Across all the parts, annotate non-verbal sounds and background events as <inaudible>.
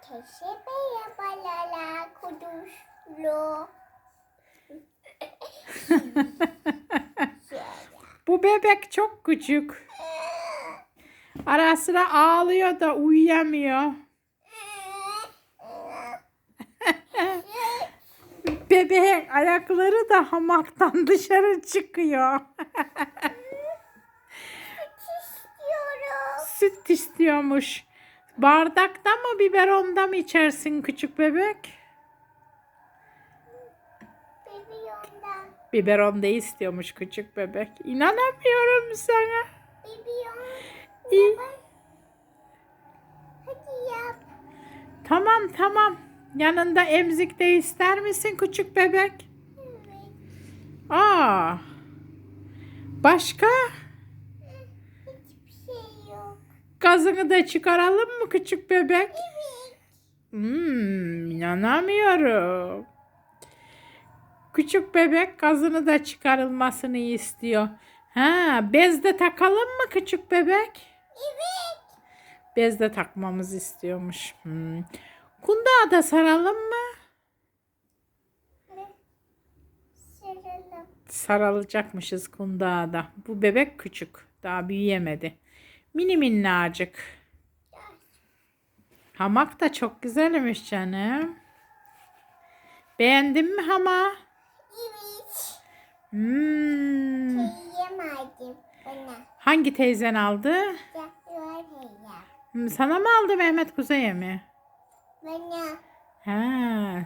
Herkese merhabalar kuduşlu. <laughs> Bu bebek çok küçük. Ara sıra ağlıyor da uyuyamıyor. <laughs> Bebeğin ayakları da hamaktan dışarı çıkıyor. <laughs> İstiyorum. Süt istiyormuş. Bardakta mı biberonda mı içersin küçük bebek? Bebiyondan. Biberonda istiyormuş küçük bebek. İnanamıyorum sana. İyi. Hadi yap. Tamam tamam. Yanında emzik de ister misin küçük bebek? Evet. Aa. Başka? Hiçbir şey yok. Gazını da çıkaralım mı küçük bebek? Evet. Hmm, inanamıyorum. Küçük bebek gazını da çıkarılmasını istiyor. Ha, bez de takalım mı küçük bebek? Evet. Bez de takmamız istiyormuş. Hmm. Kundağa da saralım mı? Saralım. Sarılacakmışız kundağa da. Bu bebek küçük. Daha büyüyemedi. Mini minnacık. Hamak da çok güzelmiş canım. Beğendin mi hama? Evet. Hmm. Yiyemedim bana. Hangi teyzen aldı? Ya. Hmm, Sana mı aldı Mehmet Kuzey'e mi? Bana. Ha.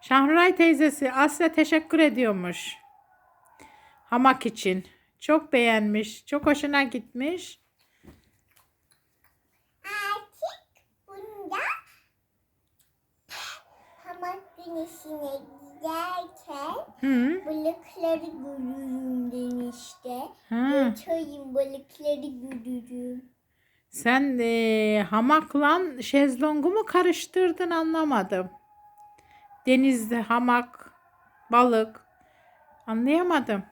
Şahray teyzesi Asya teşekkür ediyormuş. Hamak için. Çok beğenmiş. Çok hoşuna gitmiş. Güneşine giderken Hı. balıkları görürüm demişti. Götüreyim balıkları görürüm. Sen e, hamakla şezlongu mu karıştırdın anlamadım. Denizde hamak, balık. Anlayamadım.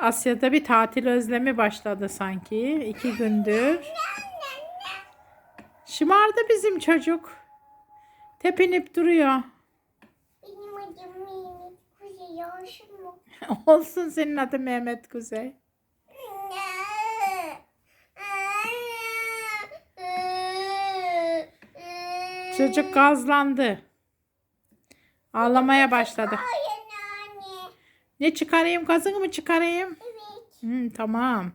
Asya'da bir tatil özlemi başladı sanki. iki gündür. Şımardı bizim çocuk. Tepinip duruyor. Benim adım Mehmet Kuzey olsun <laughs> mu? Olsun senin adın Mehmet Kuzey. Çocuk gazlandı. Ağlamaya başladı. Hayır anne. Ne çıkarayım? Gazını mı çıkarayım? Evet. Hı, tamam.